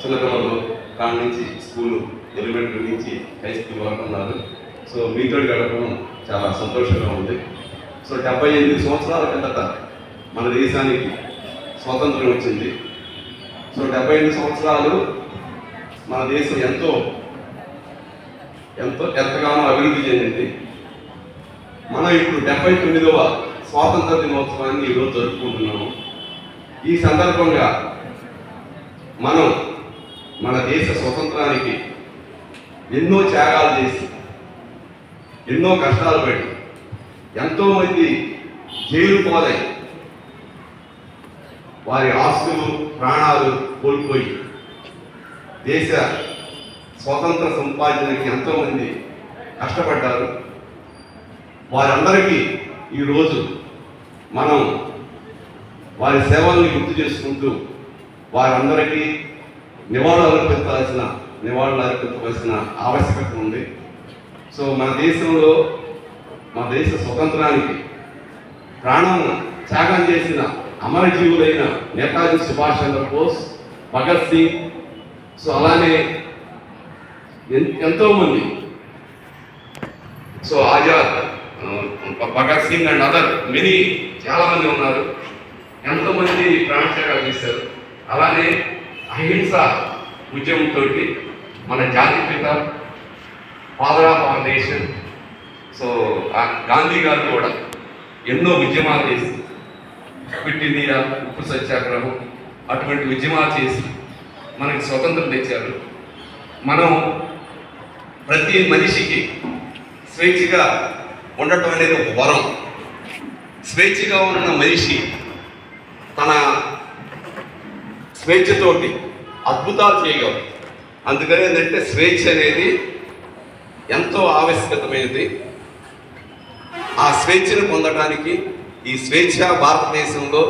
చిన్నపిల్లలు కాడ నుంచి స్కూలు ఎలిమెంటరీ నుంచి హై స్కూల్ వరకు ఉన్నారు. సో మీతో గడపడం చాలా సంతోషంగా ఉంది. సో డెబ్బై ఎనిమిది సంవత్సరాల కిందట మన దేశానికి స్వాతంత్రం వచ్చింది. సో డెబ్బై ఎనిమిది సంవత్సరాలు మన దేశం ఎంతో ఎంతో ఎంతగానో అభివృద్ధి చెందింది. మనం ఇప్పుడు డెబ్బై తొమ్మిదవ స్వాతంత్ర దినోత్సవాన్ని ఈరోజు జరుపుకుంటున్నాము. ఈ సందర్భంగా మనం మన దేశ స్వతంత్రానికి ఎన్నో త్యాగాలు చేసి ఎన్నో కష్టాలు పడి ఎంతోమంది జైలు పోలై వారి ఆస్తులు ప్రాణాలు కోల్పోయి దేశ స్వతంత్ర సంపాదనకి ఎంతోమంది కష్టపడ్డారు. వారందరికీ ఈరోజు మనం వారి సేవల్ని గుర్తు చేసుకుంటూ వారందరికీ నివాళులు అర్పించాల్సిన నివాళులు అర్పించవలసిన ఆవశ్యకత ఉంది. సో మన దేశంలో మన దేశ స్వతంత్రానికి ప్రాణం త్యాగం చేసిన అమరజీవులైన నేతాజీ సుభాష్ చంద్రబోస్ భగత్ సింగ్ సో అలానే ఎంతోమంది. So Azad Bhagat Singh and other many చాలామంది ఉన్నారు. ఎంతోమంది ప్రాణ త్యాగాలు చేశారు. అలానే అహింస ఉద్యమంతో మన జాతి పిత ఫౌండేషన్ సో ఆ గాంధీ గారు కూడా ఎన్నో ఉద్యమాలు చేసి క్విట్ ఇండియా ఉప్పు సత్యాగ్రహం అటువంటి ఉద్యమాలు చేసి మనకి స్వతంత్రం తెచ్చారు. మనం ప్రతి మనిషికి స్వేచ్ఛగా ఉండటం అనేది ఒక వరం. స్వేచ్ఛగా ఉన్న మనిషి తన స్వేచ్ఛతోటి అద్భుతాలు చేయగలరు అందుకని ఏంటంటే స్వేచ్ఛ అనేది ఎంతో ఆవశ్యకతమైనది. ఆ స్వేచ్ఛను పొందడానికి ఈ స్వేచ్ఛ భారతదేశంలో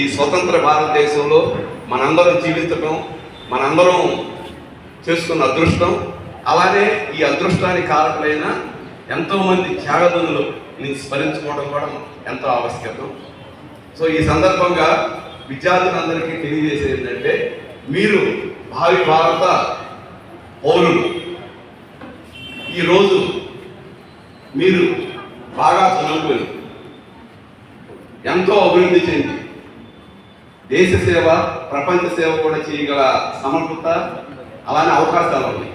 ఈ స్వతంత్ర భారతదేశంలో మనందరం జీవించడం మనందరం చేసుకున్న అదృష్టం. అలానే ఈ అదృష్టానికి కారకులైన ఎంతోమంది త్యాగదులు స్మరించుకోవడం కూడా ఎంతో ఆవశ్యకతం సో ఈ సందర్భంగా విద్యార్థులందరికీ తెలియజేసేది ఏంటంటే మీరు భావి భారత పౌరులు. ఈరోజు మీరు బాగా చదువుకొని ఎంతో అభివృద్ధి చెంది దేశ సేవ ప్రపంచ సేవ కూడా చేయగల సమర్థత అలానే అవకాశాలు ఉన్నాయి.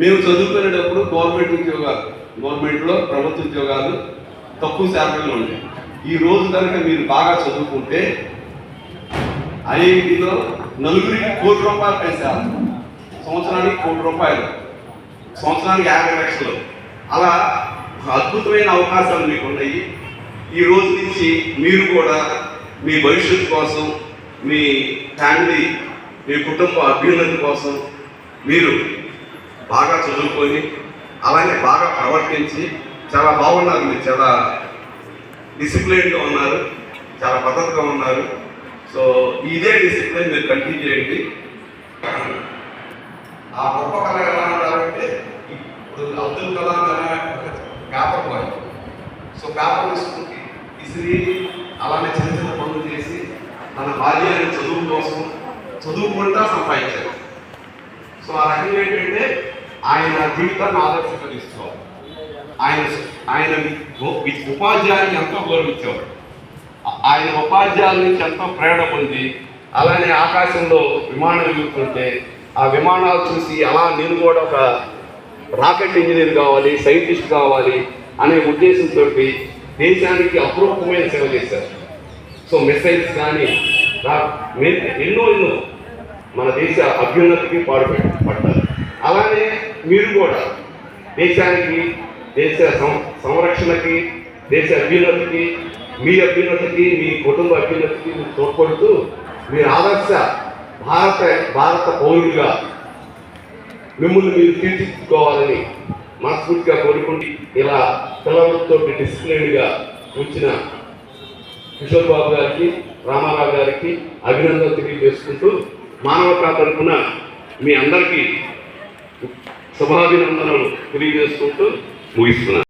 మేము చదువుకునేటప్పుడు గవర్నమెంట్ ఉద్యోగాలు గవర్నమెంట్లో ప్రభుత్వ ఉద్యోగాలు తక్కువ శాలరీలు ఉన్నాయి ఈ రోజు కనుక మీరు బాగా చదువుకుంటే ఐఐటిలో నలుగురికి కోటి రూపాయలు పెంచాలి సంవత్సరానికి కోటి రూపాయలు. సంవత్సరానికి యాభై లక్షలు. అలా అద్భుతమైన అవకాశాలు మీకు ఉన్నాయి ఈ రోజు నుంచి మీరు కూడా మీ భవిష్యత్తు కోసం మీ ఫ్యామిలీ మీ కుటుంబ అభ్యున్నతి కోసం మీరు బాగా చదువుకొని అలానే బాగా ప్రవర్తించి చాలా బాగున్నారు మీరు. చాలా డిసిప్లిన్గా ఉన్నారు. చాలా భద్రతగా ఉన్నారు. సో ఇదే డిసిప్లిన్ మీరు కంటిన్యూ చేయండి. ఆ గొప్ప కళ ఎలా ఉండాలంటే ఇప్పుడు అబ్దుల్ కలాం అనే పేపర్ బాయ్ సో పేపర్ తీసుకుంటే ఇసిరి అలానే చిన్న చిన్న పనులు చేసి తన బాల్యాన్ని చదువు కోసం చదువుకుంటా సంపాదించారు. సో ఆ రకంగా ఏంటంటే ఆయన జీవితాన్ని ఆదర్శంగా తీసుకోవాలి. ఆయన ఆయన ఉపాధ్యాయుని ఎంతో గౌరవించేవాడు. ఆయన ఉపాధ్యాయుల నుంచి ఎంతో ప్రేరణ పొంది అలానే ఆకాశంలో విమానం ఎగురుతుంటే ఆ విమానాలు చూసి అలా నేను కూడా ఒక రాకెట్ ఇంజనీర్ కావాలి సైంటిస్ట్ కావాలి అనే ఉద్దేశంతో దేశానికి అపూర్వమైన సేవ చేశారు. సో మిసైల్స్ కానీ రా- ఎన్నో ఎన్నో మన దేశ అభ్యున్నతికి పాడుపెట్టి పడ్డారు అలానే మీరు కూడా దేశానికి దేశ సం- సంరక్షణకి దేశ అభ్యున్నతికి మీ అభ్యున్నతికి మీ కుటుంబ అభ్యున్నతికి మీరు తోడ్పడుతూ మీరు ఆదర్శ భారత భారత పౌరులుగా మిమ్మల్ని మీరు తీర్చిదిద్దుకోవాలని మనస్ఫూర్తిగా కోరుకుంటూ ఇలా పిల్లలతో డిసిప్లిన్గా వచ్చిన కిషోర్ బాబు గారికి రామారావు గారికి అభినందన తెలియజేసుకుంటూ మానవతా తరఫున మీ అందరికీ శుభాభినందనలు తెలియజేసుకుంటూ ముగిస్తున్నాను.